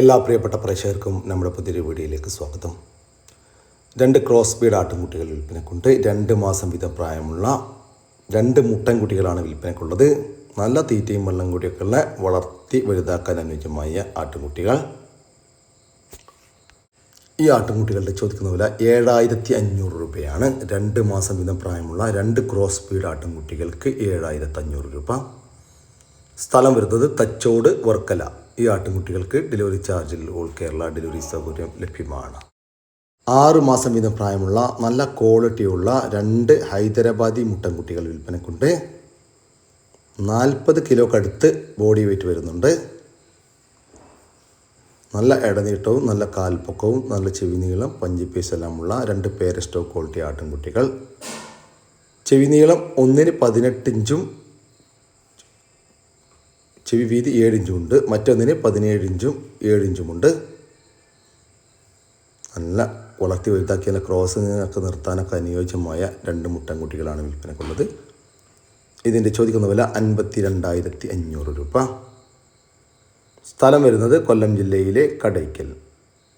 എല്ലാ പ്രിയപ്പെട്ട പ്രേക്ഷകർക്കും നമ്മുടെ പുതിയൊരു വീഡിയോയിലേക്ക് സ്വാഗതം. രണ്ട് ക്രോസ് ബീഡ് ആട്ടിൻകുട്ടികൾ വിൽപ്പനക്കുണ്ട്. രണ്ട് മാസം വീതം പ്രായമുള്ള രണ്ട് മുട്ടൻകുട്ടികളാണ് വിൽപ്പനക്കുള്ളത്. നല്ല തീറ്റയും വെള്ളം കൂടിയൊക്കെ ഉള്ള വളർത്തി വലുതാക്കാൻ അനുയോജ്യമായ ആട്ടിൻകുട്ടികൾ ഈ ആട്ടിൻകുട്ടികളുടെ ചോദിക്കുന്ന വില ഏഴായിരത്തി അഞ്ഞൂറ് രൂപയാണ്. രണ്ട് മാസം വീതം പ്രായമുള്ള രണ്ട് ക്രോസ് ബീഡ് ആട്ടിൻകുട്ടികൾക്ക് ഏഴായിരത്തി അഞ്ഞൂറ് രൂപ. സ്ഥലം വരുന്നത് തച്ചോട് വർക്കല. ഈ ആട്ടിൻകുട്ടികൾക്ക് ഡെലിവറി ചാർജിൽ ഓൾ കേരള ഡെലിവറി സൗകര്യം ലഭ്യമാണ്. ആറ് മാസം വീതം പ്രായമുള്ള നല്ല ക്വാളിറ്റിയുള്ള രണ്ട് ഹൈദരാബാദി മുട്ടൻകുട്ടികൾ വിൽപ്പനക്കുണ്ട്. നാൽപ്പത് കിലോക്കടുത്ത് ബോഡി വെയിറ്റ് വരുന്നുണ്ട്. നല്ല ഇടനീട്ടവും നല്ല കാൽപ്പൊക്കവും നല്ല ചെവി നീളം പഞ്ചിപ്പീസ് എല്ലാമുള്ള രണ്ട് പേരസ്റ്റോ ക്വാളിറ്റി ആട്ടിൻകുട്ടികൾ ചെവിനീളം ഒന്നിന് പതിനെട്ട് ഇഞ്ചും ചെവി വീതി ഏഴിഞ്ചുമുണ്ട് മറ്റൊന്നിന് പതിനേഴ് ഇഞ്ചും ഏഴ് ഇഞ്ചുമുണ്ട് നല്ല വളർത്തി വലുതാക്കി നല്ല ക്രോസിങ്ങൊക്കെ നിർത്താനൊക്കെ അനുയോജ്യമായ രണ്ട് മുട്ടൻകുട്ടികളാണ് വിൽപ്പനക്കുള്ളത്. ഇതിന്റെ ചോദിക്കുന്ന വില അൻപത്തി രണ്ടായിരത്തി അഞ്ഞൂറ് രൂപ. സ്ഥലം വരുന്നത് കൊല്ലം ജില്ലയിലെ കടയ്ക്കൽ.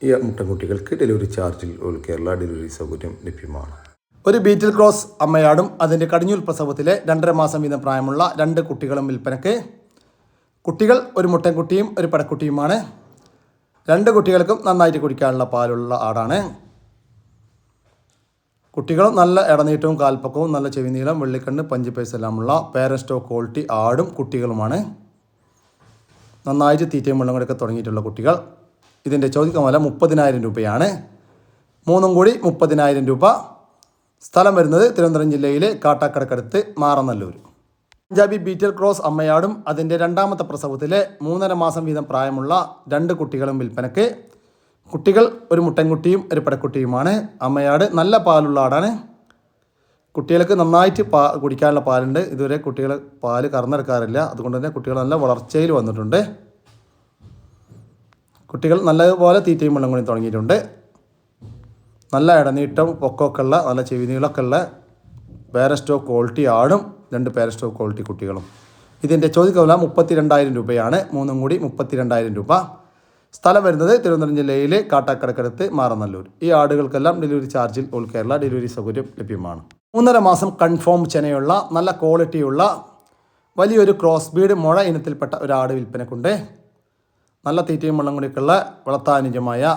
ഈ മുട്ടൻകുട്ടികൾക്ക് ഡെലിവറി ചാർജിൽ കേരള ഡെലിവറി സൗകര്യം ലഭ്യമാണ്. ഒരു ബീറ്റിൽ ക്രോസ് അമ്മയാടും അതിന്റെ കടിഞ്ഞൂൽ പ്രസവത്തിലെ രണ്ടര മാസം വീതം പ്രായമുള്ള രണ്ട് കുട്ടികളും വിൽപ്പനയ്ക്ക് കുട്ടികൾ ഒരു മുട്ടൻകുട്ടിയും ഒരു പടക്കുട്ടിയുമാണ്. രണ്ട് കുട്ടികൾക്കും നന്നായിട്ട് കുടിക്കാനുള്ള പാലുള്ള ആടാണ്. കുട്ടികളും നല്ല ഇടനീട്ടവും കാൽപ്പക്കവും നല്ല ചെവി നീളം വെള്ളിക്കണ്ണ് പഞ്ചിപ്പേസ് എല്ലാമുള്ള പേരസ്റ്റോ ക്വാളിറ്റി ആടും കുട്ടികളുമാണ്. നന്നായിട്ട് തീറ്റയും വെള്ളം കൊടുക്കെ തുടങ്ങിയിട്ടുള്ള കുട്ടികൾ. ഇതിന്റെ ചോദിക്കുന്ന വില മുപ്പതിനായിരം രൂപയാണ്. മൂന്നും കൂടി മുപ്പതിനായിരം രൂപ. സ്ഥലം വരുന്നത് തിരുവനന്തപുരം ജില്ലയിലെ കാട്ടാക്കടക്കടുത്ത് മാറനല്ലൂർ പഞ്ചാബി ബീറ്റൽ ക്രോസ് അമ്മയാടും അതിന്റെ രണ്ടാമത്തെ പ്രസവത്തിലെ മൂന്നര മാസം വീതം പ്രായമുള്ള രണ്ട് കുട്ടികളും വിൽപ്പനയ്ക്ക്. കുട്ടികൾ ഒരു മുട്ടൻകുട്ടിയും ഒരു പടക്കുട്ടിയുമാണ് അമ്മയാട് നല്ല പാലുള്ള ആടാണ്. കുട്ടികൾക്ക് നന്നായിട്ട് പാ കുടിക്കാനുള്ള പാലുണ്ട്. ഇതുവരെ കുട്ടികൾ പാൽ കറന്നെടുക്കാറില്ല. അതുകൊണ്ട് തന്നെ കുട്ടികൾ നല്ല വളർച്ചയിൽ വന്നിട്ടുണ്ട്. കുട്ടികൾ നല്ലതുപോലെ തീറ്റയും വെള്ളം കൂടി തുടങ്ങിയിട്ടുണ്ട്. നല്ല ഇടനീട്ടം പൊക്കമൊക്കെ ഉള്ള നല്ല ചെവിനീളൊക്കെ ഉള്ള സ്റ്റോക്ക് ക്വാളിറ്റി ആടും. രണ്ട് പേരസ്റ്റോ ക്വാളിറ്റി കുട്ടികളും ഇതിന്റെ ചോദിക്കുന്ന വില മുപ്പത്തി രണ്ടായിരം രൂപയാണ്. മൂന്നും കൂടി മുപ്പത്തി രണ്ടായിരം രൂപ. സ്ഥലം വരുന്നത് തിരുവനന്തപുരം ജില്ലയിലെ കാട്ടാക്കടക്കടുത്ത് മാറനല്ലൂർ. ഈ ആടുകൾക്കെല്ലാം ഡെലിവറി ചാർജിൽ ഓൾ കേരള ഡെലിവറി സൗകര്യം ലഭ്യമാണ്. മൂന്നര മാസം കൺഫേം ചെനയുള്ള നല്ല ക്വാളിറ്റിയുള്ള വലിയൊരു ക്രോസ് ബീഡ് മുഴ ഇനത്തിൽപ്പെട്ട ഒരു ആട് വിൽപ്പനക്കുണ്ട്. നല്ല തീറ്റയും വെള്ളം കൂടിയൊക്കെയുള്ള വളർത്താനുജമായ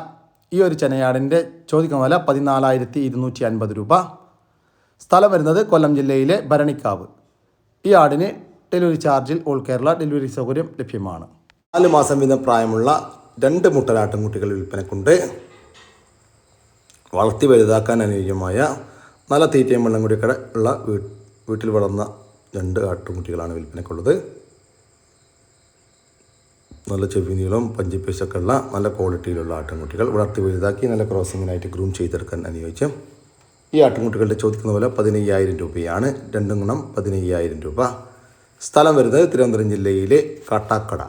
ഈ ഒരു ചെനയാടിന്റെ ചോദിക്കുന്ന വില പതിനാലായിരത്തി ഇരുന്നൂറ്റി അൻപത് രൂപ. സ്ഥലം വരുന്നത് കൊല്ലം ജില്ലയിലെ ഭരണിക്കാവ്. ഈ ആടിന് ഡെലിവറി ചാർജിൽ ഓൾ കേരള ഡെലിവറി സൗകര്യം ലഭ്യമാണ്. നാല് മാസം വീതം പ്രായമുള്ള രണ്ട് മുട്ടലാട്ടിൻകുട്ടികൾ വിൽപ്പനക്കുണ്ട്. വളർത്തി വലുതാക്കാൻ അനുയോജ്യമായ നല്ല തീറ്റയും വെള്ളം കൂടിയൊക്കെ ഉള്ള വീ- വീട്ടിൽ വളർന്ന രണ്ട് ആട്ടുംകുട്ടികളാണ് വിൽപ്പനക്കുള്ളത്. നല്ല ചെവി നീളം പഞ്ചിപ്പേശൊക്കെ ഉള്ള നല്ല ക്വാളിറ്റിയിലുള്ള ആട്ടുംകുട്ടികൾ വളർത്തി വലുതാക്കി നല്ല ക്രോസിങ്ങിനായിട്ട് ഗ്രൂം ചെയ്തെടുക്കാൻ അനുയോജ്യം. ഈ ആട്ടിൻകുട്ടികളുടെ ചോദിക്കുന്ന പോലെ പതിനയ്യായിരം രൂപയാണ്. രണ്ടും ഗുണം പതിനയ്യായിരം രൂപ. സ്ഥലം വരുന്നത് തിരുവനന്തപുരം ജില്ലയിലെ കാട്ടാക്കട.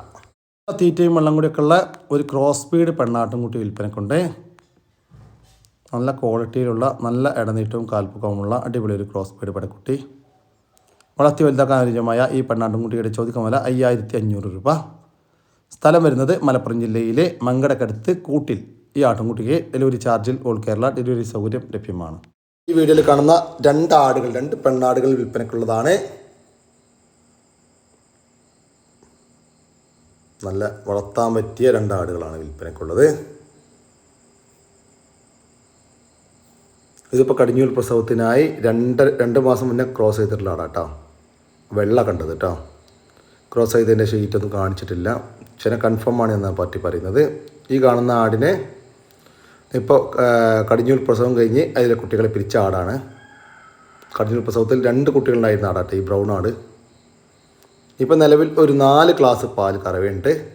തീറ്റയും വെള്ളം കൂടിയൊക്കെ ഉള്ള ഒരു ക്രോസ് ബീഡ് പെണ്ണാട്ടുംകുട്ടി വിൽപ്പനക്കുണ്ട്. നല്ല ക്വാളിറ്റിയിലുള്ള നല്ല ഇടനീട്ടവും കാൽപ്പുക്കവുമുള്ള അടിപൊളി ഒരു ക്രോസ് ബീഡ് പടക്കുട്ടി വളർത്തി വലുതാക്കാൻ അനുയോജ്യമായ ഈ പെണ്ണാട്ടുംകുട്ടിയുടെ ചോദിക്കുന്ന വില അയ്യായിരത്തി അഞ്ഞൂറ് രൂപ. സ്ഥലം വരുന്നത് മലപ്പുറം ജില്ലയിലെ മങ്കടക്കടുത്ത് കൂട്ടിൽ. ഈ ആട്ടുംകുട്ടിക്ക് ഡെലിവറി ചാർജിൽ ഓൾ കേരള ഡെലിവറി സൗകര്യം ലഭ്യമാണ്. ഈ വീഡിയോയിൽ കാണുന്ന രണ്ട് ആടുകൾ രണ്ട് പെണ്ണാടുകൾ വിൽപ്പനയ്ക്കുള്ളതാണ്. നല്ല വളർത്താൻ പറ്റിയ രണ്ട് ആടുകളാണ് വിൽപ്പനക്കുള്ളത് ഇതിപ്പോൾ കടിഞ്ഞൂൽ പ്രസവത്തിനായി രണ്ട് രണ്ട് മാസം മുന്നേ ക്രോസ് ചെയ്തിട്ടുള്ള ആടാ കേട്ടോ വെള്ള കണ്ടത് കേട്ടോ ക്രോസ് ചെയ്തതിന്റെ ഷീറ്റൊന്നും കാണിച്ചിട്ടില്ല. ചില കൺഫേം ആണ് എന്നാണ് പറ്റി പറയുന്നത്. ഈ കാണുന്ന ആടിനെ ഇപ്പോൾ കടിഞ്ഞൂൽ പ്രസവം കഴിഞ്ഞ് അതിലെ കുട്ടികളെ പിരിച്ച ആടാണ്. കടിഞ്ഞൂൽ പ്രസവത്തിൽ രണ്ട് കുട്ടികളുണ്ടായിരുന്ന ആടാട്ടെ ഈ ബ്രൗൺ ആട്. ഇപ്പം നിലവിൽ ഒരു നാല് ക്ലാസ് പാൽ കറവേണ്ട്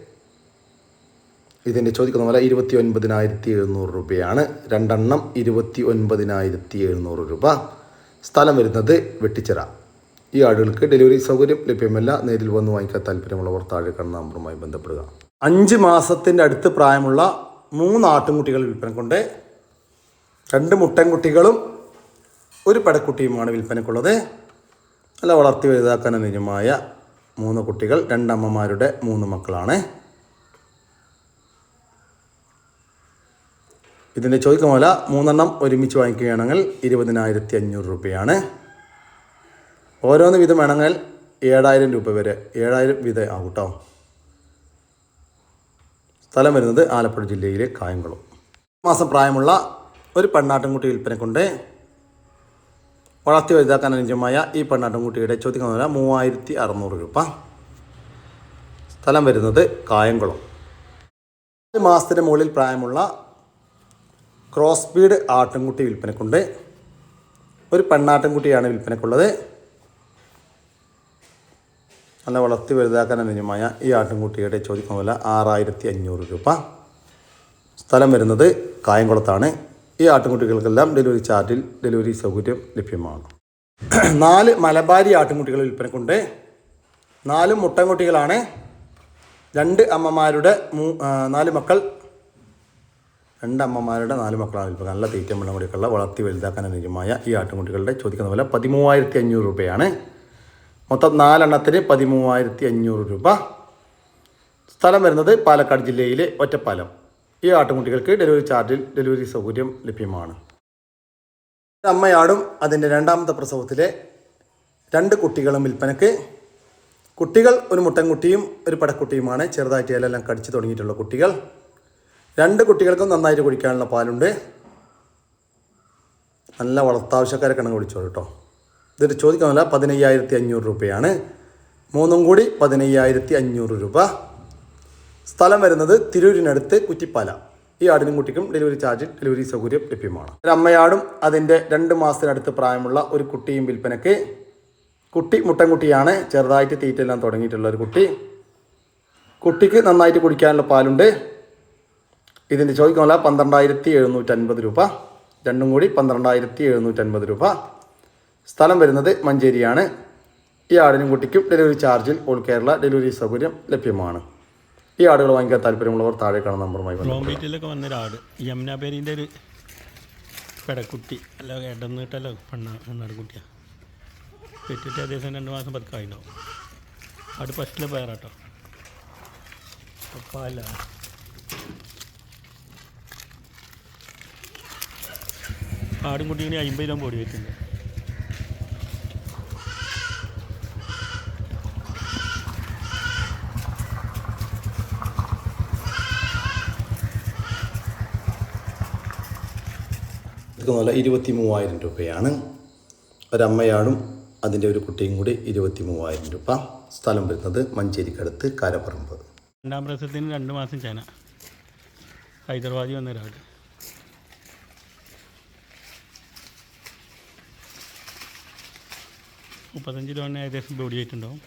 ഇതിന്റെ ചോദിക്കുന്ന പോലെ ഇരുപത്തി ഒൻപതിനായിരത്തി എഴുന്നൂറ് രൂപയാണ്. രണ്ടെണ്ണം ഇരുപത്തി ഒൻപതിനായിരത്തി എഴുന്നൂറ് രൂപ. സ്ഥലം വരുന്നത് വെട്ടിച്ചിറ. ഈ ആടുകൾക്ക് ഡെലിവറി സൗകര്യം ലഭ്യമല്ല. നേരിൽ വന്ന് വാങ്ങിക്കാൻ താല്പര്യമുള്ളവർ താഴെ കാണുന്ന നമ്പറുമായി ബന്ധപ്പെടുക. അഞ്ച് മാസത്തിന്റെ അടുത്ത് പ്രായമുള്ള മൂന്ന് ആട്ടുംകുട്ടികൾ വിൽപ്പനക്കുണ്ട്. രണ്ട് മുട്ടൻകുട്ടികളും ഒരു പടക്കുട്ടിയുമാണ് വിൽപ്പനക്കുള്ളത്. നല്ല വളർത്തി വലുതാക്കാൻ അനുജമായ മൂന്ന് കുട്ടികൾ രണ്ടമ്മമാരുടെ മൂന്ന് മക്കളാണ്. ഇതിന്റെ ചോദിക്കുന്ന വില മൂന്നെണ്ണം ഒരുമിച്ച് വാങ്ങിക്കുകയാണെങ്കിൽ ഇരുപതിനായിരത്തി അഞ്ഞൂറ് രൂപയാണ്. ഓരോന്ന് വീതം വേണമെങ്കിൽ ഏഴായിരം രൂപ വരെ ഏഴായിരം വീതം ആകും സ്ഥലം വരുന്നത് ആലപ്പുഴ ജില്ലയിലെ കായംകുളം. മാസം പ്രായമുള്ള ഒരു പെണ്ണാട്ടുംകുട്ടി വിൽപ്പന കൊണ്ട് വളർത്തി വലുതാക്കാൻ അനുയോജ്യമായ ഈ പെണ്ണാട്ടിൻകുട്ടിയുടെ ചോദിക്കുന്ന വില മൂവായിരത്തി അറുന്നൂറ് രൂപ. സ്ഥലം വരുന്നത് കായംകുളം മാസത്തിന് മുകളിൽ പ്രായമുള്ള ക്രോസ് ബീഡ് ആട്ടിൻകുട്ടി വിൽപ്പനക്കുണ്ട് ഒരു പെണ്ണാട്ടിൻകുട്ടിയാണ് വിൽപ്പനക്കുള്ളത്. നല്ല വളർത്തി വലുതാക്കാൻ അനുജമായ ഈ ആട്ടിൻകുട്ടിയുടെ ചോദിക്കുന്ന വില ആറായിരത്തി അഞ്ഞൂറ് രൂപ. സ്ഥലം വരുന്നത് കായംകുളത്താണ്. ഈ ആട്ടിൻകുട്ടികൾക്കെല്ലാം ഡെലിവറി ചാർജിൽ ഡെലിവറി സൗകര്യം ലഭ്യമാണ്. നാല് മലബാരി ആട്ടിൻകുട്ടികൾ വിൽപ്പനക്കുണ്ട്. നാല് മുട്ടൻകുട്ടികളാണ്. രണ്ട് അമ്മമാരുടെ മൂ നാല് മക്കൾ. രണ്ട് അമ്മമാരുടെ നാല് മക്കളാണ് ഇപ്പോൾ നല്ല തീറ്റ വെള്ളം കുടിക്കുള്ള വളർത്തി വലുതാക്കാൻ അനുജമായ ഈ ആട്ടിൻകുട്ടികളുടെ ചോദിക്കുന്ന വില പതിമൂവായിരത്തി അഞ്ഞൂറ് രൂപയാണ്. മൊത്തം നാലെണ്ണത്തിന് പതിമൂവായിരത്തി അഞ്ഞൂറ് രൂപ. സ്ഥലം വരുന്നത് പാലക്കാട് ജില്ലയിലെ ഒറ്റപ്പാലം. ഈ ആട്ടുകുട്ടികൾക്ക് ഡെലിവറി ചാർജിൽ ഡെലിവറി സൗകര്യം ലഭ്യമാണ്. അമ്മയാടും അതിന്റെ രണ്ടാമത്തെ പ്രസവത്തിലെ രണ്ട് കുട്ടികളും വിൽപ്പനക്ക് കുട്ടികൾ ഒരു മുട്ടൻകുട്ടിയും ഒരു പടക്കുട്ടിയുമാണ്. ചെറുതായിട്ട് ഇലയെല്ലാം കടിച്ചു തുടങ്ങിയിട്ടുള്ള കുട്ടികൾ. രണ്ട് കുട്ടികൾക്കും നന്നായിട്ട് കുടിക്കാനുള്ള പാലുണ്ട്. നല്ല വളർത്താവശ്യക്കാരെ കണക്ക് കുടിച്ചോളൂ കേട്ടോ. ഇതൊരു ചോദിക്കാനില്ല പതിനയ്യായിരത്തി അഞ്ഞൂറ് രൂപയാണ്. മൂന്നും കൂടി പതിനയ്യായിരത്തി അഞ്ഞൂറ് രൂപ. സ്ഥലം വരുന്നത് തിരൂരിനടുത്ത് കുറ്റിപ്പാല. ഈ ആടിനും കുട്ടിക്കും ഡെലിവറി ചാർജ് ഡെലിവറി സൗകര്യം ലഭ്യമാണ്. ഒരു അമ്മയാടും അതിന്റെ രണ്ട് മാസത്തിനടുത്ത് പ്രായമുള്ള ഒരു കുട്ടിയും വിൽപ്പനയ്ക്ക്. കുട്ടി മുട്ടൻകുട്ടിയാണ് ചെറുതായിട്ട് തീറ്റെല്ലാം തുടങ്ങിയിട്ടുള്ള ഒരു കുട്ടി. കുട്ടിക്ക് നന്നായിട്ട് കുടിക്കാനുള്ള പാലുണ്ട്. ഇതിന്റെ ചോദിക്കാനുള്ള പന്ത്രണ്ടായിരത്തി എഴുന്നൂറ്റൻപത് രൂപ. രണ്ടും കൂടി പന്ത്രണ്ടായിരത്തി എഴുന്നൂറ്റൻപത് രൂപ. സ്ഥലം വരുന്നത് മഞ്ചേരിയാണ്. ഈ ആടിനും കുട്ടിക്കും ഡെലിവറി ചാർജിൽ ഓൾ കേരള ഡെലിവറി സൗകര്യം ലഭ്യമാണ്. ഈ ആടുകൾ വാങ്ങിക്കാൻ താല്പര്യമുള്ളവർ താഴെ കാണുന്ന നമ്പറുമായി വന്നൊരാട് യമുനാപേരിന്റെ ഒരു പെടക്കുട്ടി അല്ല ഇടന്നിട്ടല്ലോ പെണ്ണ പെണ്ണാട് കുട്ടിയാണ് പെറ്റിട്ട് ഏകദേശം രണ്ട് മാസം പതുക്കായിട്ടുണ്ടാവും ആട് ഫസ്റ്റിലെ പേരാട്ടോ പപ്പാല ആടും കുട്ടിയും അമ്പത് രൂപ പോടി വെച്ചിട്ടുണ്ട്. പോലെ ഇരുപത്തി മൂവായിരം രൂപയാണ്. ഒരമ്മയാടും അതിന്റെ ഒരു കുട്ടിയും കൂടി ഇരുപത്തി മൂവായിരം രൂപ സ്ഥലം വരുന്നത് മഞ്ചേരിക്കടുത്ത് കാരപ്പറമ്പ് രണ്ടാം പ്രസവത്തിന് രണ്ട് മാസം ചേന. ഹൈദരാബാദി ഒരാൾ. മുപ്പത്തഞ്ച് രൂപ ഏകദേശം ബോഡി ആയിട്ടുണ്ടാവും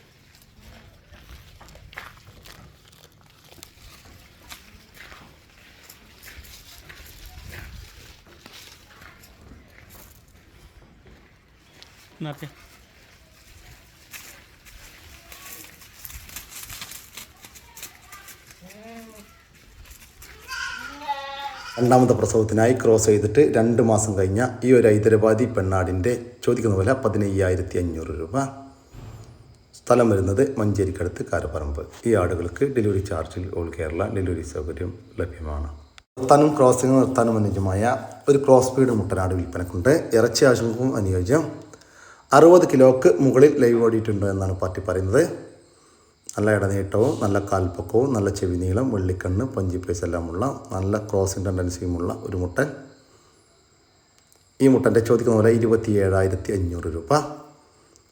നേരത്തെ രണ്ടാമത്തെ പ്രസവത്തിനായി ക്രോസ് ചെയ്തിട്ട് രണ്ട് മാസം കഴിഞ്ഞ ഈ ഒരു ഹൈദരാബാദി പെണ്ണാടിന്റെ ചോദിക്കുന്ന വില പതിനയ്യായിരത്തി അഞ്ഞൂറ് രൂപ. സ്ഥലം വരുന്നത് മഞ്ചേരിക്കടുത്ത് കാരപ്പറമ്പ്. ഈ ആടുകൾക്ക് ഡെലിവറി ചാർജിൽ ഓൾ കേരള ഡെലിവറി സൗകര്യം ലഭ്യമാണ്. നിർത്താനും ക്രോസിംഗ് നിർത്താനും അനുയോജ്യമായ ഒരു ക്രോസ് ബീഡ് മുട്ടനാട് വിൽപ്പനക്കുണ്ട്. ഇറച്ചി ആവശ്യങ്ങൾക്കും അനുയോജ്യം. അറുപത് കിലോക്ക് മുകളിൽ ലൈവ് ഓടിയിട്ടുണ്ട് എന്നാണ് പാർട്ടി പറയുന്നത്. നല്ല ഇടനീട്ടവും നല്ല കാൽപ്പക്കവും നല്ല ചെവി നീളം വെള്ളിക്കണ്ണ് പഞ്ചിപ്പേസ് എല്ലാമുള്ള നല്ല ക്രോസിംഗ് ടെൻഡൻസിയുമുള്ള ഒരു മുട്ടൻ. ഈ മുട്ടന്റെ ചോദിക്കുന്ന പോലെ ഇരുപത്തി ഏഴായിരത്തി അഞ്ഞൂറ് രൂപ.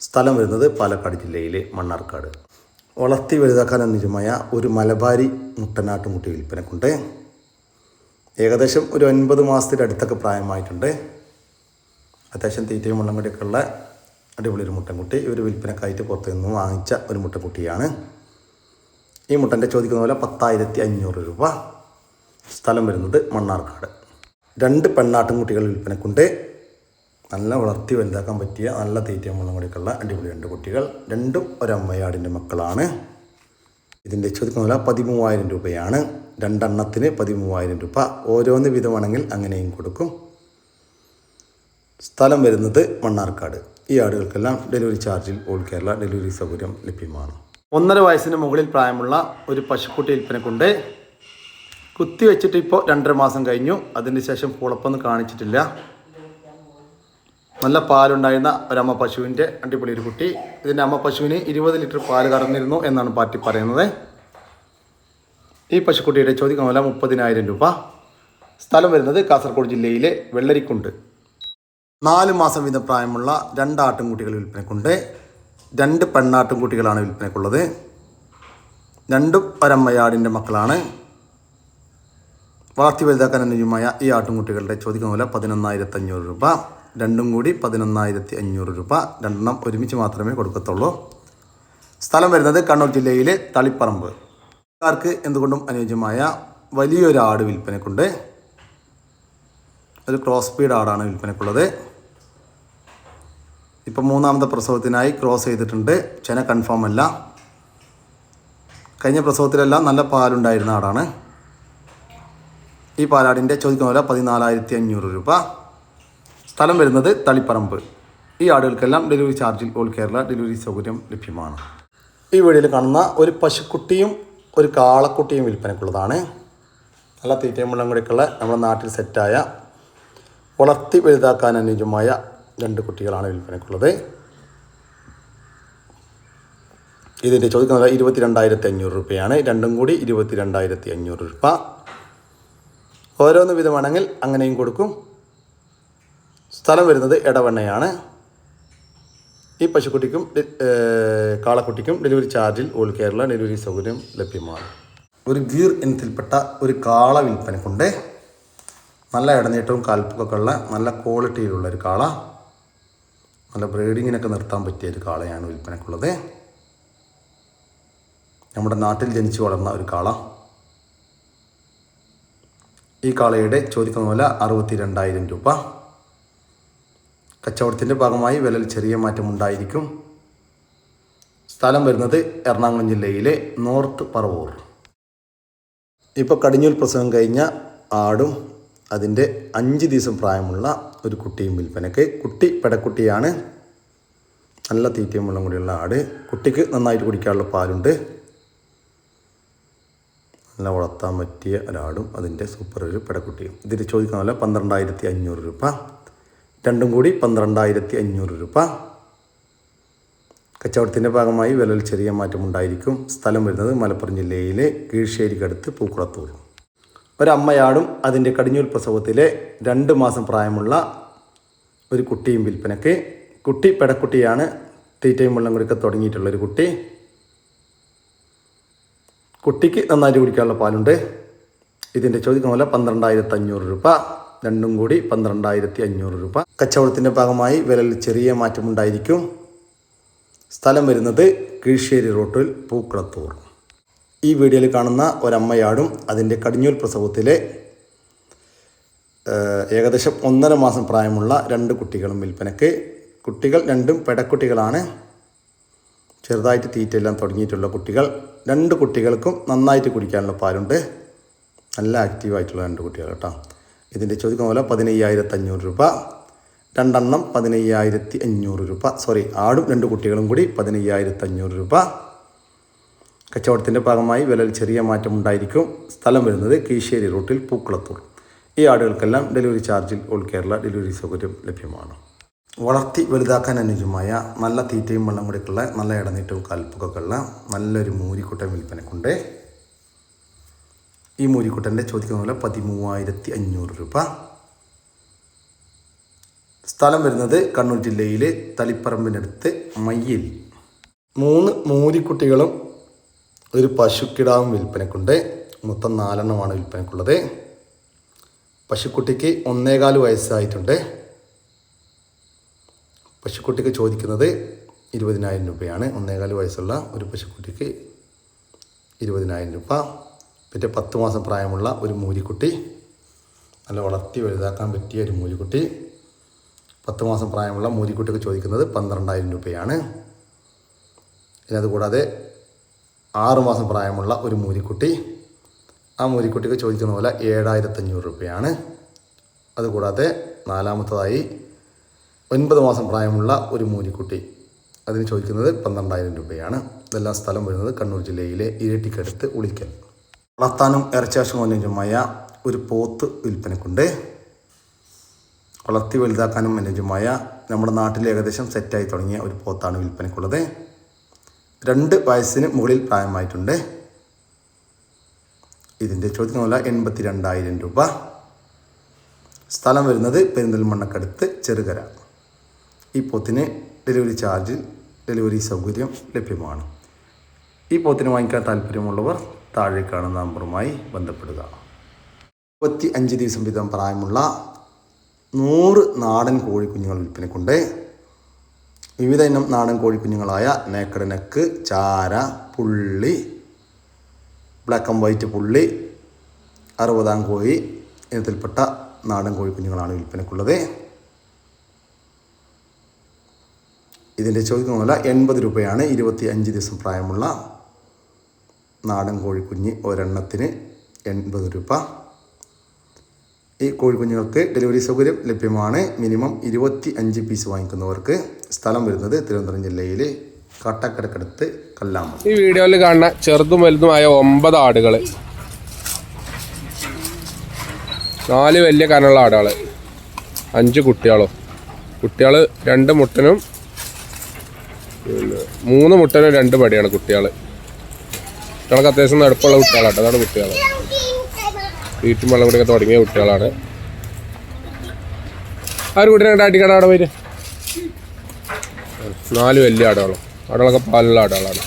സ്ഥലം വരുന്നത് പാലക്കാട് ജില്ലയിലെ മണ്ണാർക്കാട്. വളർത്തി വലുതാക്കാൻ അനുജമായ ഒരു മലബാരി മുട്ടനാട്ടുമുട്ടി വിൽപ്പനക്കുണ്ട്. ഏകദേശം ഒരു ഒൻപത് മാസത്തിന്റെ അടുത്തൊക്കെ പ്രായമായിട്ടുണ്ട്. അത്യാവശ്യം തീറ്റയും വെള്ളം കൂടിയൊക്കെ ഉള്ള അടിപൊളി ഒരു മുട്ടൻകുട്ടി. ഒരു വിൽപ്പനക്കായിട്ട് പുറത്തു നിന്ന് വാങ്ങിച്ച ഒരു മുട്ടൻകുട്ടിയാണ്. ഈ മുട്ടന്റെ ചോദിക്കുന്ന പോലെ പത്തായിരത്തി അഞ്ഞൂറ് രൂപ. സ്ഥലം വരുന്നത് മണ്ണാർക്കാട്. രണ്ട് പെണ്ണാട്ടുംകുട്ടികൾ വിൽപ്പനക്കുണ്ട്. നല്ല വളർത്തി വലുതാക്കാൻ പറ്റിയ നല്ല തീറ്റയും വെള്ളം കൂടിയൊക്കെയുള്ള അടിപൊളി രണ്ട് കുട്ടികൾ. രണ്ടും ഒരമ്മയാടിന്റെ മക്കളാണ്. ഇതിന്റെ ചോദിക്കുന്ന പോലെ പതിമൂവായിരം രൂപയാണ്. രണ്ടെണ്ണത്തിന് പതിമൂവായിരം രൂപ. ഓരോന്ന് വീതമാണെങ്കിൽ അങ്ങനെയും കൊടുക്കും. സ്ഥലം വരുന്നത് മണ്ണാർക്കാട്. ഈ ആടുകൾക്കെല്ലാം ഡെലിവറി ചാർജിൽ ഓൾ കേരള ഡെലിവറി സൗകര്യം ലഭ്യമാണ്. ഒന്നര വയസ്സിന് മുകളിൽ പ്രായമുള്ള ഒരു പശുക്കുട്ടി വിൽപ്പനക്കുണ്ട്. കുത്തി വെച്ചിട്ട് ഇപ്പോൾ രണ്ടര മാസം കഴിഞ്ഞു. അതിന് ശേഷം പുളപ്പൊന്നും കാണിച്ചിട്ടില്ല. നല്ല പാലുണ്ടായിരുന്ന ഒരമ്മ പശുവിന്റെ അടിപൊളി ഒരു കുട്ടി. ഇതിന്റെ അമ്മ പശുവിന് ഇരുപത് ലിറ്റർ പാൽ കറന്നിരുന്നു എന്നാണ് പാർട്ടി പറയുന്നത്. ഈ പശുക്കുട്ടിയുടെ ചോദ്യം വില മുപ്പതിനായിരം രൂപ. സ്ഥലം വരുന്നത് കാസർഗോഡ് ജില്ലയിലെ വെള്ളരിക്കുണ്ട്. നാല് മാസം വീതം പ്രായമുള്ള രണ്ട് ആട്ടിൻകുട്ടികൾ വിൽപ്പനക്കുണ്ട് രണ്ട് പെണ്ണാട്ടിൻകുട്ടികളാണ് വിൽപ്പനക്കുള്ളത് രണ്ടും ഒരമ്മയാടിന്റെ മക്കളാണ്. വളർത്തി വലുതാക്കാൻ അനുയോജ്യമായ ഈ ആട്ടിൻകുട്ടികളുടെ ചോദിക്കുന്ന വില പതിനൊന്നായിരത്തി അഞ്ഞൂറ് രൂപ. രണ്ടും കൂടി പതിനൊന്നായിരത്തി അഞ്ഞൂറ് രൂപ. രണ്ടെണ്ണം ഒരുമിച്ച് മാത്രമേ കൊടുക്കത്തുള്ളൂ. സ്ഥലം വരുന്നത് കണ്ണൂർ ജില്ലയിലെ തളിപ്പറമ്പ്. ആർക്ക് എന്തുകൊണ്ടും അനുയോജ്യമായ വലിയൊരു ആട് വിൽപ്പനക്കുണ്ട് ഒരു ക്രോസ് സ്പീഡ് ആടാണ് വിൽപ്പനയ്ക്കുള്ളത്. ഇപ്പം മൂന്നാമത്തെ പ്രസവത്തിനായി ക്രോസ് ചെയ്തിട്ടുണ്ട്. ചെന കൺഫേം അല്ല. കഴിഞ്ഞ പ്രസവത്തിലെല്ലാം നല്ല പാലുണ്ടായിരുന്ന ആടാണ്. ഈ പാലാടിന്റെ ചോദിക്കുന്ന വില പതിനാലായിരത്തി അഞ്ഞൂറ് രൂപ. സ്ഥലം വരുന്നത് തളിപ്പറമ്പ്. ഈ ആടുകൾക്കെല്ലാം ഡെലിവറി ചാർജിൽ ഓൾ കേരള ഡെലിവറി സൗകര്യം ലഭ്യമാണ്. ഈ വീഡിയോയിൽ കാണുന്ന ഒരു പശുക്കുട്ടിയും ഒരു കാളക്കുട്ടിയും വിൽപ്പനയ്ക്കുള്ളതാണ്. നല്ല തീറ്റയും വെള്ളം കൂടിയൊക്കെയുള്ള നമ്മുടെ നാട്ടിൽ സെറ്റായ വളർത്തി വലുതാക്കാൻ അനുയോജ്യമായ രണ്ട് കുട്ടികളാണ് വിൽപ്പനക്കുള്ളത് ഇതിന്റെ ചോദിക്കുന്ന വില ഇരുപത്തി രണ്ടായിരത്തി അഞ്ഞൂറ് രൂപയാണ്. രണ്ടും കൂടി ഇരുപത്തി രണ്ടായിരത്തി അഞ്ഞൂറ് രൂപ. ഓരോന്ന് വിധമാണെങ്കിൽ അങ്ങനെയും കൊടുക്കും. സ്ഥലം വരുന്നത് ഇടവണ്ണയാണ് ഈ പശുക്കുട്ടിക്കും കാളക്കുട്ടിക്കും ഡെലിവറി ചാർജിൽ ഓൾ കേരള ഡെലിവറി സൗകര്യം ലഭ്യമാണ്. ഒരു ഗീർ ഇനത്തിൽപ്പെട്ട ഒരു കാള വിൽപ്പനക്കുണ്ട് നല്ല ഇടനീട്ടവും കാൽപ്പൊക്കെ ഉള്ള നല്ല ക്വാളിറ്റിയിലുള്ള ഒരു കാള. നല്ല ബ്രീഡിങ്ങിനൊക്കെ നിർത്താൻ പറ്റിയ ഒരു കാളയാണ് വിൽപ്പനക്കുള്ളത്. നമ്മുടെ നാട്ടിൽ ജനിച്ചു വളർന്ന ഒരു കാള. ഈ കാളയുടെ ചോദിക്കുന്ന വില അറുപത്തി രണ്ടായിരം രൂപ. കച്ചവടത്തിന്റെ ഭാഗമായി വിലയിൽ ചെറിയ മാറ്റം ഉണ്ടായിരിക്കും. സ്ഥലം വരുന്നത് എറണാകുളം ജില്ലയിലെ നോർത്ത് പറവൂർ. ഇപ്പോൾ കടിഞ്ഞൂൽ പ്രസവം കഴിഞ്ഞ ആടും അതിന്റെ അഞ്ച് ദിവസം പ്രായമുള്ള ഒരു കുട്ടിയും വിൽപ്പനക്ക് കുട്ടി പെടക്കുട്ടിയാണ്. നല്ല തീറ്റയും വെള്ളം കൂടിയുള്ള ആട്. കുട്ടിക്ക് നന്നായിട്ട് കുടിക്കാനുള്ള പാലുണ്ട്. നല്ല വളർത്താൻ പറ്റിയ ഒരാടും അതിന്റെ സൂപ്പർ ഒരു പെടക്കുട്ടിയും. ഇതിൽ ചോദിക്കുന്ന പോലെ പന്ത്രണ്ടായിരത്തി അഞ്ഞൂറ് രൂപ. രണ്ടും കൂടി പന്ത്രണ്ടായിരത്തി അഞ്ഞൂറ് രൂപ. കച്ചവടത്തിന്റെ ഭാഗമായി വിലയിൽ ചെറിയ മാറ്റമുണ്ടായിരിക്കും. സ്ഥലം വരുന്നത് മലപ്പുറം ജില്ലയിലെ കീഴ്ശ്ശേരിക്കടുത്ത് പൂക്കുളത്തൂർ. ഒരമ്മയാടും അതിന്റെ കടിഞ്ഞൂൽ പ്രസവത്തിലെ രണ്ട് മാസം പ്രായമുള്ള ഒരു കുട്ടിയും വിൽപ്പനയ്ക്ക്. കുട്ടി പെടക്കുട്ടിയാണ്. തീറ്റയും വെള്ളം കുടിക്കാൻ തുടങ്ങിയിട്ടുള്ളൊരു കുട്ടി. കുട്ടിക്ക് നന്നായിട്ട് കുടിക്കാനുള്ള പാലുണ്ട്. ഇതിന്റെ ചോദിക്കുന്ന പോലെ പന്ത്രണ്ടായിരത്തി അഞ്ഞൂറ് രൂപ. രണ്ടും കൂടി പന്ത്രണ്ടായിരത്തി അഞ്ഞൂറ് രൂപ. കച്ചവടത്തിന്റെ ഭാഗമായി വിലയിൽ ചെറിയ മാറ്റമുണ്ടായിരിക്കും. സ്ഥലം വരുന്നത് കീഴ്ശ്ശേരി റോട്ടിൽ പൂക്കുളത്തൂർ. ഈ വീഡിയോയിൽ കാണുന്ന ഒരമ്മയാടും അതിന്റെ കടിഞ്ഞൂൽ പ്രസവത്തിലെ ഏകദേശം ഒന്നര മാസം പ്രായമുള്ള രണ്ട് കുട്ടികളും വിൽപ്പനയ്ക്ക്. കുട്ടികൾ രണ്ടും പെടക്കുട്ടികളാണ്. ചെറുതായിട്ട് തീറ്റയെല്ലാം തുടങ്ങിയിട്ടുള്ള കുട്ടികൾ. രണ്ട് കുട്ടികൾക്കും നന്നായിട്ട് കുടിക്കാനുള്ള പാലുണ്ട്. നല്ല ആക്റ്റീവായിട്ടുള്ള രണ്ട് കുട്ടികൾ കേട്ടോ. ഇതിന്റെ ചോദിക്കുന്ന പോലെ പതിനയ്യായിരത്തി അഞ്ഞൂറ് രൂപ. രണ്ടെണ്ണം പതിനയ്യായിരത്തി അഞ്ഞൂറ് രൂപ. സോറി ആടും രണ്ട് കുട്ടികളും കൂടി പതിനയ്യായിരത്തി അഞ്ഞൂറ് രൂപ. കച്ചവടത്തിന്റെ ഭാഗമായി വിലയിൽ ചെറിയ മാറ്റം ഉണ്ടായിരിക്കും. സ്ഥലം വരുന്നത് കീശ്ശേരി റൂട്ടിൽ പൂക്കുളത്തൂർ. ഈ ആടുകൾക്കെല്ലാം ഡെലിവറി ചാർജിൽ ഓൾ കേരള ഡെലിവറി സൗകര്യം ലഭ്യമാണ്. വളർത്തി വലുതാക്കാൻ അനുയോജ്യമായ നല്ല തീറ്റയും വെള്ളം കൂടിക്കുള്ള നല്ല ഇടനീട്ടവും കൽപ്പുകൾക്കുള്ള നല്ലൊരു മൂരിക്കുട്ടൻ വിൽപ്പനക്കുണ്ട് ഈ മൂരിക്കുട്ടന്റെ ചോദിക്കുന്ന പോലെ പതിമൂവായിരത്തി അഞ്ഞൂറ് രൂപ. സ്ഥലം വരുന്നത് കണ്ണൂർ ജില്ലയിലെ തളിപ്പറമ്പിനടുത്ത് മയ്യിൽ. മൂന്ന് മൂരിക്കുട്ടികളും ഒരു പശുക്കിടാവും വിൽപ്പനക്കുണ്ട്. മൊത്തം നാലെണ്ണമാണ് വിൽപ്പനക്കുള്ളത്. പശുക്കുട്ടിക്ക് ഒന്നേകാൽ വയസ്സായിട്ടുണ്ട്. പശുക്കുട്ടിക്ക് ചോദിക്കുന്നത് ഇരുപതിനായിരം രൂപയാണ്. ഒന്നേകാൽ വയസ്സുള്ള ഒരു പശുക്കുട്ടിക്ക് ഇരുപതിനായിരം രൂപ. പിന്നെ പത്ത് മാസം പ്രായമുള്ള ഒരു മൂരിക്കുട്ടി നല്ല വളർത്തി വലുതാക്കാൻ പറ്റിയ ഒരു മൂരിക്കുട്ടി പത്ത് മാസം പ്രായമുള്ള മൂരിക്കുട്ടിക്ക് ചോദിക്കുന്നത് പന്ത്രണ്ടായിരം രൂപയാണ്. പിന്നെ അതുകൂടാതെ ആറ് മാസം പ്രായമുള്ള ഒരു മൂരിക്കുട്ടി ആ മൂരിക്കുട്ടിക്ക് ചോദിക്കുന്ന പോലെ ഏഴായിരത്തഞ്ഞൂറ് രൂപയാണ്. അതുകൂടാതെ നാലാമത്തതായി ഒൻപത് മാസം പ്രായമുള്ള ഒരു മൂരിക്കുട്ടി അതിന് ചോദിക്കുന്നത് പന്ത്രണ്ടായിരം രൂപയാണ്. ഇതെല്ലാം സ്ഥലം വരുന്നത് കണ്ണൂർ ജില്ലയിലെ ഇരട്ടിക്കടുത്ത് ഉളിക്കൽ. വളർത്താനും ഇറച്ചാശുമാനുജമായ ഒരു പോത്ത് വിൽപ്പനക്കുണ്ട്. വളർത്തി വലുതാക്കാനും അനുയോജ്യമായ നമ്മുടെ നാട്ടിൽ ഏകദേശം സെറ്റായി തുടങ്ങിയ ഒരു പോത്താണ് വിൽപ്പനക്കുള്ളത്. രണ്ട് വയസ്സിന് മുകളിൽ പ്രായമായിട്ടുണ്ട്. ഇതിന്റെ ചോദ്യം വില എൺപത്തി രണ്ടായിരം രൂപ. സ്ഥലം വരുന്നത് പെരിന്തൽമണ്ണക്കടുത്ത് ചെറുകര. ഈ പോത്തിന് ഡെലിവറി ചാർജിൽ ഡെലിവറി സൗകര്യം ലഭ്യമാണ്. ഈ പോത്തിന് വാങ്ങിക്കാൻ താല്പര്യമുള്ളവർ താഴെ കാണുന്ന നമ്പറുമായി ബന്ധപ്പെടുക. മുപ്പത്തി അഞ്ച് ദിവസം വീതം പ്രായമുള്ള നൂറ് നാടൻ കോഴിക്കുഞ്ഞുങ്ങൾ വിൽപ്പനക്കുണ്ട് വിവിധ ഇനം നാടൻ കോഴിക്കുഞ്ഞുങ്ങളായ നേക്കടനക്ക് ചാര പുള്ളി ബ്ലാക്ക് ആൻഡ് വൈറ്റ് പുള്ളി അറുപതാം കോഴി ഇനത്തിൽപ്പെട്ട നാടൻ കോഴിക്കുഞ്ഞുങ്ങളാണ് വിൽപ്പനക്കുള്ളത് ഇതിന്റെ ചോദിക്കുന്ന എൺപത് രൂപയാണ്. ഇരുപത്തി അഞ്ച് ദിവസം പ്രായമുള്ള നാടൻ കോഴിക്കുഞ്ഞ് ഒരെണ്ണത്തിന് എൺപത് രൂപ. ഈ കോഴിക്കുഞ്ഞുങ്ങൾക്ക് ഡെലിവറി സൗകര്യം ലഭ്യമാണ്. മിനിമം ഇരുപത്തി അഞ്ച് പീസ് വാങ്ങിക്കുന്നവർക്ക് സ്ഥലം വരുന്നത് തിരുവനന്തപുരം ജില്ലയിലെ കാട്ടാക്കടക്കടുത്ത് കല്ലാമ ഈ വീഡിയോയിൽ കാണുന്ന ചെറുതും വലുതുമായ ഒമ്പത് ആടുകൾ നാല് വലിയ കനുള്ള ആടുകൾ അഞ്ച് കുട്ടികളും. കുട്ടികൾ രണ്ട് മുട്ടനും മൂന്ന് മുട്ടനും രണ്ട് പടിയാണ് കുട്ടികൾ കുട്ടികൾക്ക് അത്യാവശ്യം നടുപ്പുള്ള കുട്ടികളാട്ടോ. അതാണ് കുട്ടികൾ വീട്ടും വെള്ളം കൊടുക്കാൻ തുടങ്ങിയ കുട്ടികളാണ്. ആ ഒരു കുട്ടീനെ അടിക്കട അവിടെ വരും നാല് വലിയ ആടുകളും. ആടുകളൊക്കെ പാലുള്ള ആടുകളാണ്.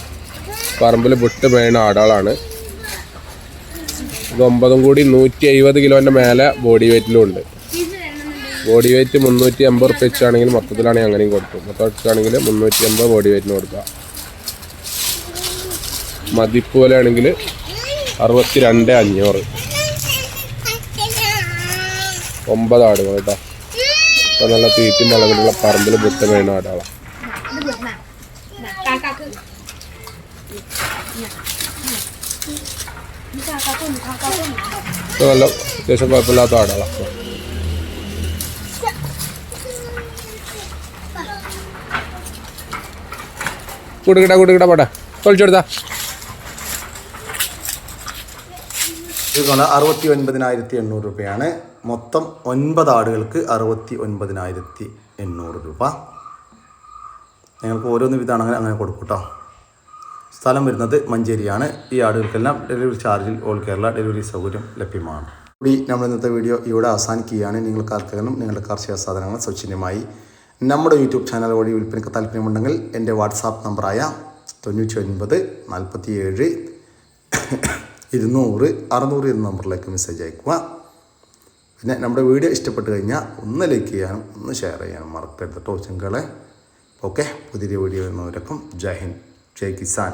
പറമ്പിൽ വിട്ട് വേണ ആടുകളാണ്. ഇത് ഒമ്പതും കൂടി നൂറ്റി എഴുപത് കിലോന്റെ മേലെ ബോഡി വെയ്റ്റിലും ഉണ്ട്. ബോഡി വെയ്റ്റ് മുന്നൂറ്റി എൺപത് റുപ്യ വെച്ചാണെങ്കിൽ മൊത്തത്തിലാണെങ്കിൽ അങ്ങനെയും കൊടുക്കും. മൊത്തം വെച്ചാണെങ്കിൽ മുന്നൂറ്റി എൺപത് ബോഡി വെയ്റ്റിന് കൊടുക്കുക മതിപ്പ് പോലെ ആണെങ്കിൽ അറുപത്തി രണ്ട് അഞ്ഞൂറ്. ഒമ്പത് ആടുകൾ കേട്ടോ ഇപ്പം നല്ല തീറ്റും വളവിലുള്ള പറമ്പിൽ വിട്ട് വീണ ആടുകളാണ് ഇപ്പൊ നല്ല അത്യാവശ്യം കുഴപ്പമില്ലാത്ത ആടുകളാണ് കൊടുക്കട്ടെ കൊടുക്കട്ടെ പോട്ടെ. തൊളിച്ചെടുത്താ. അറുപത്തി ഒൻപതിനായിരത്തി എണ്ണൂറ് രൂപയാണ്. മൊത്തം ഒൻപത് ആടുകൾക്ക് അറുപത്തി ഒൻപതിനായിരത്തി എണ്ണൂറ് രൂപ. നിങ്ങൾക്ക് ഓരോന്ന് വിധമാണ് അങ്ങനെ അങ്ങനെ കൊടുക്കും കേട്ടോ സ്ഥലം വരുന്നത് മഞ്ചേരിയാണ്. ഈ ആടുകൾക്കെല്ലാം ഡെലിവറി ചാർജിൽ ഓൾ കേരള ഡെലിവറി സൗകര്യം ലഭ്യമാണ്. കൂടി നമ്മൾ ഇന്നത്തെ വീഡിയോ ഇവിടെ അവസാനിക്കുകയാണ്. നിങ്ങൾക്ക് ആർക്കെങ്കിലും നിങ്ങളുടെ കാർഷിക സാധനങ്ങൾ സൗജന്യമായി നമ്മുടെ യൂട്യൂബ് ചാനൽ വഴി വിൽപ്പനയ്ക്ക് താല്പര്യമുണ്ടെങ്കിൽ എന്റെ വാട്സാപ്പ് നമ്പറായ തൊണ്ണൂറ്റി ഒൻപത് നാൽപ്പത്തി ഏഴ് ഇരുന്നൂറ് അറുന്നൂറ് എന്ന നമ്പറിലേക്ക് മെസ്സേജ് അയക്കുക പിന്നെ നമ്മുടെ വീഡിയോ ഇഷ്ടപ്പെട്ട് കഴിഞ്ഞാൽ ഒന്ന് ലൈക്ക് ചെയ്യാനും ഒന്ന് ഷെയർ ചെയ്യാനും മറക്കരുത് കേട്ടോ ചെങ്കളെ. ഓക്കെ പുതിയ വീഡിയോ വരുന്നവരൊക്കെ ജയ് ഹിന്ദ് ജയ് കിസാൻ.